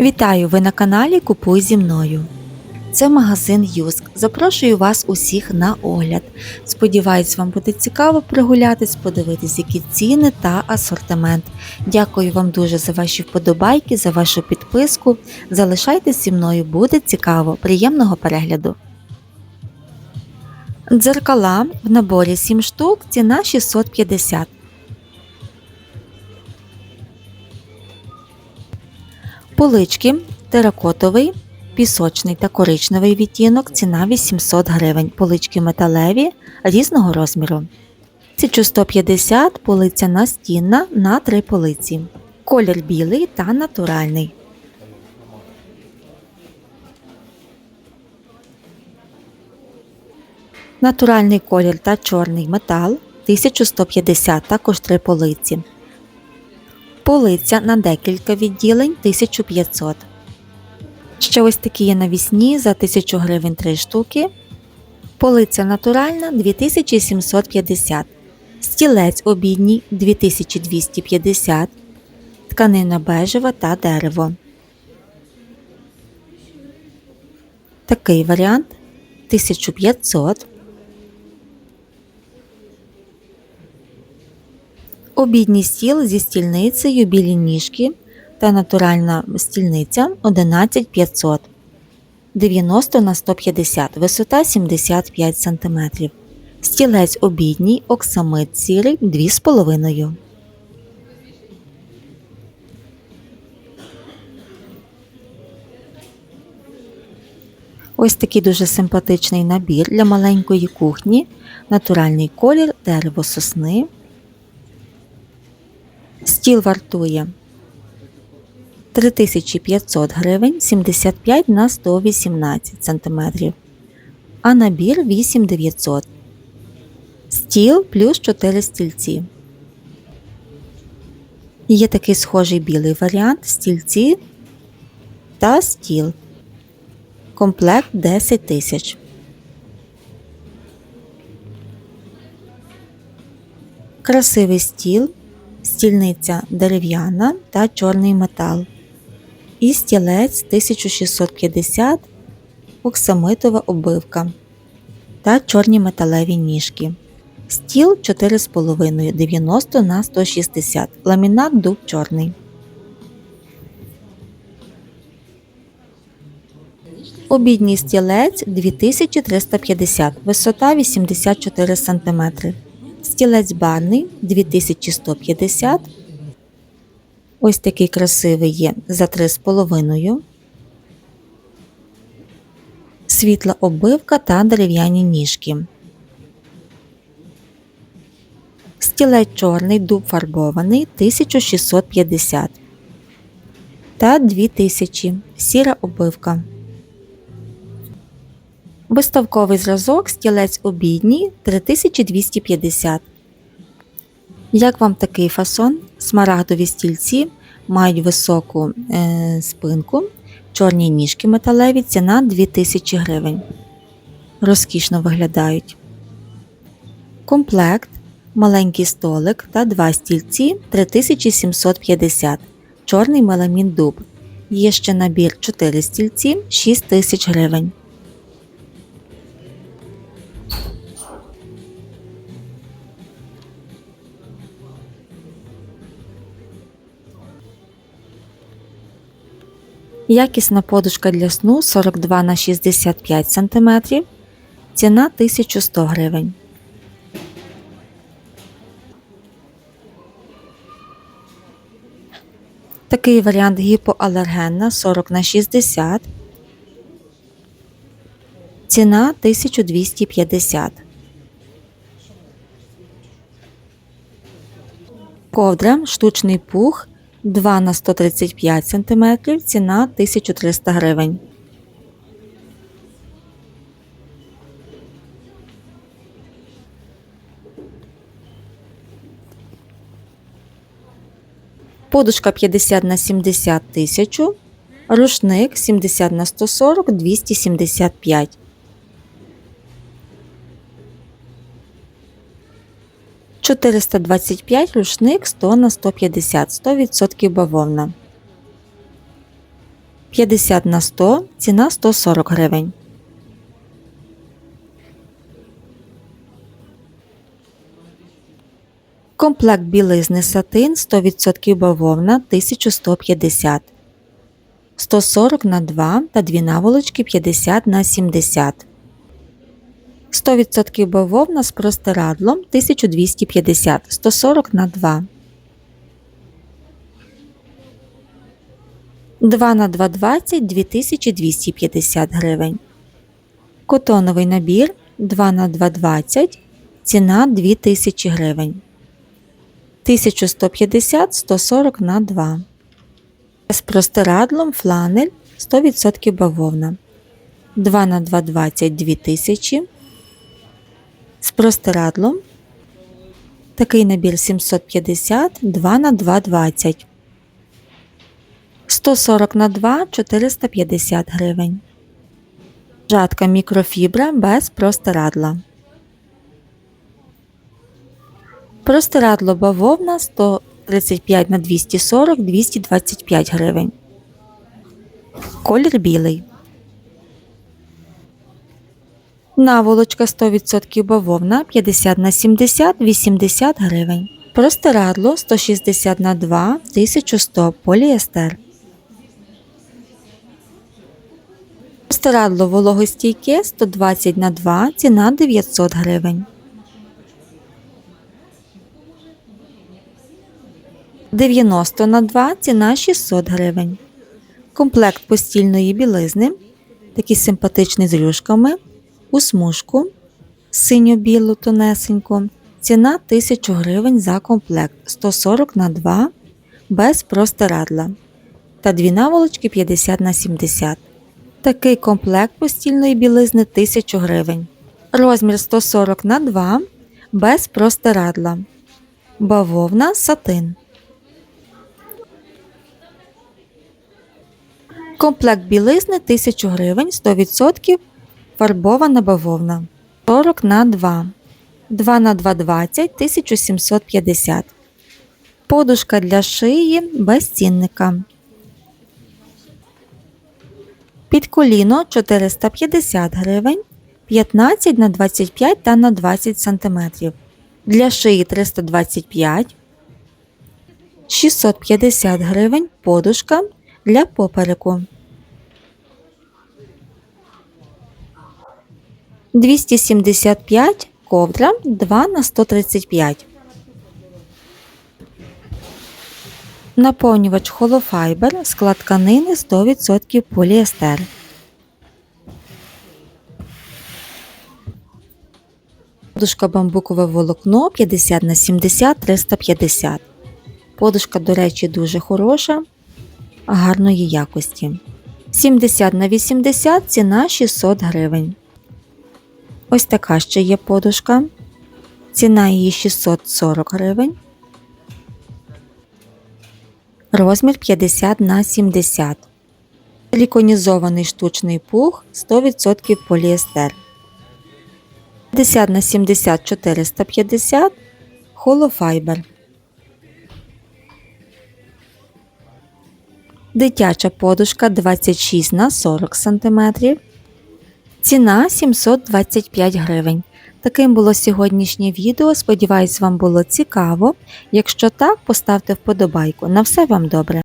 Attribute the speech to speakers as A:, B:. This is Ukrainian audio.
A: Вітаю! Ви на каналі Купуй зі мною. Це магазин Юск. Запрошую вас усіх на огляд. Сподіваюсь, вам буде цікаво прогулятись, подивитись, які ціни та асортимент. Дякую вам дуже за ваші вподобайки, за вашу підписку. Залишайтесь зі мною, буде цікаво. Приємного перегляду. Дзеркала в наборі 7 штук, ціна 650. Полички теракотовий, пісочний та коричневий відтінок, ціна 800 гривень. Полички металеві різного розміру. 1150 полиця настінна на три полиці. Колір білий та натуральний. Натуральний колір та чорний метал 1150 також три полиці. Полиця на декілька відділень 1500. Ще ось такі є навісні за 1000 гривень 3 штуки. Полиця натуральна 2750. Стілець обідній 2250. Тканина бежева та дерево. Такий варіант 1500. Обідній стіл зі стільницею, білі ніжки та натуральна стільниця 11500 90 на 150, висота 75 см. Стілець обідній, оксамит сірий 2,5. Ось такий дуже симпатичний набір для маленької кухні, натуральний колір, дерево сосни. Стіл вартує 3500 гривень 75 на 118 см, а набір 8900. Стіл плюс 4 стільці. Є такий схожий білий варіант стільці та стіл. Комплект 10 тисяч. Красивий стіл стільниця дерев'яна та чорний метал. І стілець 1650 оксамитова оббивка та чорні металеві ніжки. Стіл 4,5 90 на 160 ламінат дуб чорний. Обідній стілець 2350, висота 84 см. Стілець барний 2150. Ось такий красивий є за 3,5. Світла оббивка та дерев'яні ніжки. Стілець чорний дуб фарбований 1650 та 2000 сіра оббивка. Виставковий зразок стілець обідній 3250. Як вам такий фасон? Смарагдові стільці мають високу е, спинку, чорні ніжки металеві, ціна 2000 гривень. Розкішно виглядають. Комплект, маленький столик та два стільці 3750. Чорний меламін дуб. Є ще набір 4 стільці 6000 гривень. Якісна подушка для сну 42 на 65 см. Ціна 1100 гривень. Такий варіант гіпоалергенна 40 на 60. Ціна 1250. Ковдра штучний пух 2 на 135 см, ціна 1300 гривень. Подушка 50 на 70 тисячу, рушник 70 на 140 275. Чотириста двадцять п'ять рушник 100 на 150, 100% бавовна. 50 на 100, ціна 140 гривень. Комплект білизни сатин 100% бавовна 1150. 140 на 2 та дві наволочки 50 на 70. 100% бавовна з простирадлом 1250 140 на 2. 2 на 220 2250 гривень. Котоновий набір 2 на 220 ціна 2000 гривень. 1150 140 на 2. З простирадлом фланель 100% бавовна. 2 на 220 2000. З простирадлом такий набір 750 2 на 220. 140 на 2 450 гривень. Жатка мікрофібра без простирадла. Простирадло бавовна 135 на 240 225 гривень. Колір білий. Наволочка 100% бавовна 50 на 70 80 гривень. Простирадло 160 на 2 1100 поліестер. Простирадло вологостійке 120 на 2 ціна 900 гривень. 90 на 2 ціна 600 гривень. Комплект постільної білизни. Такий симпатичний з рюшками. У смужку синьо-білу тонесеньку. Ціна 1000 гривень за комплект 140 на 2 без простирадла. Та дві наволочки 50 на 70. Такий комплект постільної білизни 1000 гривень. Розмір 140 на 2 без простирадла. Бавовна сатин. Комплект білизни 1000 гривень 100% фарбована бавовна. 40 на 2. 2 на 220 1750. Подушка для шиї без цінника. Під коліно 450 гривень, 15 на 25 та на 20 см. Для шиї 325, 650 гривень подушка для попереку. 275 ковдра 2 на 135. Наповнювач холофайбер, склад тканини 100% поліестер. Подушка бамбукове волокно 50 на 70 350. Подушка, до речі, дуже хороша, гарної якості. 70 на 80 ціна 600 гривень. Ось така ще є подушка. Ціна її 640 гривень. Розмір 50 на 70. Силіконізований штучний пух 100% поліестер. 50 на 70 450 холофайбер. Дитяча подушка 26 на 40 см. Ціна 725 гривень. Таким було сьогоднішнє відео. Сподіваюсь, вам було цікаво. Якщо так, поставте вподобайку. На все вам добре!